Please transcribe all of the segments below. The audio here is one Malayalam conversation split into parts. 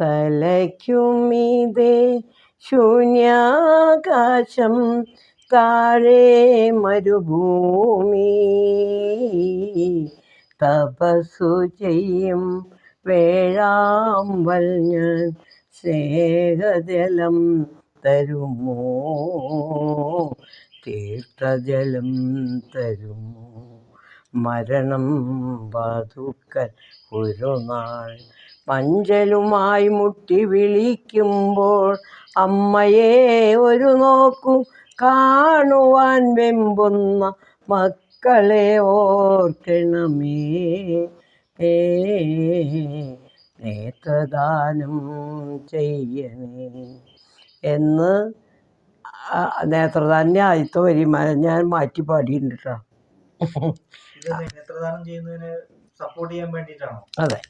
തലയ്ക്കുമീതേ ശൂന്യാകാശം താഴെ മരുഭൂമി. തപസ്സു ചെയ്യും വേഴാമ്പൽ ഞാൻ സ്നേഹജലം തരുമോ? തീർത്ഥജലം തരുമോ? മരണം വധുക്കൽ ഒരു നാൾ മഞ്ചലുമായി മുട്ടി വിളിക്കുമ്പോൾ അമ്മയെ ഒരു നോക്കു കാണുവാൻ വെമ്പുന്ന മക്കളെ ഓർക്കണമേ. ഏ നേത്രദാനം ചെയ്യണേ എന്ന് ആ നേത്രദാനം ആദ്യത്തെ വരി ഞാൻ മാറ്റി പാടിയിട്ടുണ്ട് കേട്ടോ. നേത്രദാനം ചെയ്യുന്നതിന് സപ്പോർട്ട് ചെയ്യാൻ വേണ്ടിയിട്ടാണോ? അതെ.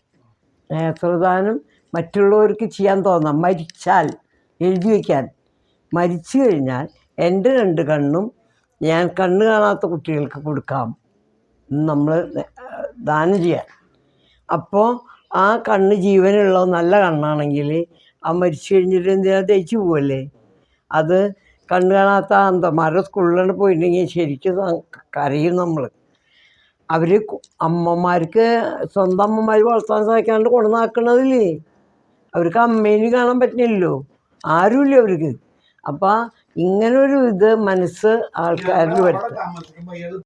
നേത്രദാനം മറ്റുള്ളവർക്ക് ചെയ്യാൻ തോന്നാം. മരിച്ചാൽ എഴുതി വയ്ക്കാൻ. മരിച്ചു കഴിഞ്ഞാൽ എന്റെ രണ്ട് കണ്ണും ഞാൻ കണ്ണ് കാണാത്ത കുട്ടികൾക്ക് കൊടുക്കാം. നമ്മൾ ദാനം ചെയ്യാൻ. അപ്പോൾ ആ കണ്ണ് ജീവനുള്ള നല്ല കണ്ണാണെങ്കിൽ ആ മരിച്ചു കഴിഞ്ഞിട്ട് എന്തിനാ തേച്ച് പോവല്ലേ? അത് കണ്ണ് കാണാത്ത അന്തമാരുടെ സ്കൂളിലാണ് പോയിട്ടുണ്ടെങ്കിൽ ശരിക്കും കരയും നമ്മൾ. അവർ അമ്മമാർക്ക് സ്വന്തം അമ്മമാർ വളർത്താൻ സാധിക്കാണ്ട് കൊണ്ടുനാക്കണതില്ലേ അവർക്ക് അമ്മേനെ കാണാൻ പറ്റില്ലല്ലോ. ആരുമില്ല അവർക്ക്. അപ്പം ഇങ്ങനൊരു ഇത് മനസ്സ് ആൾക്കാരിൽ വരുത്തും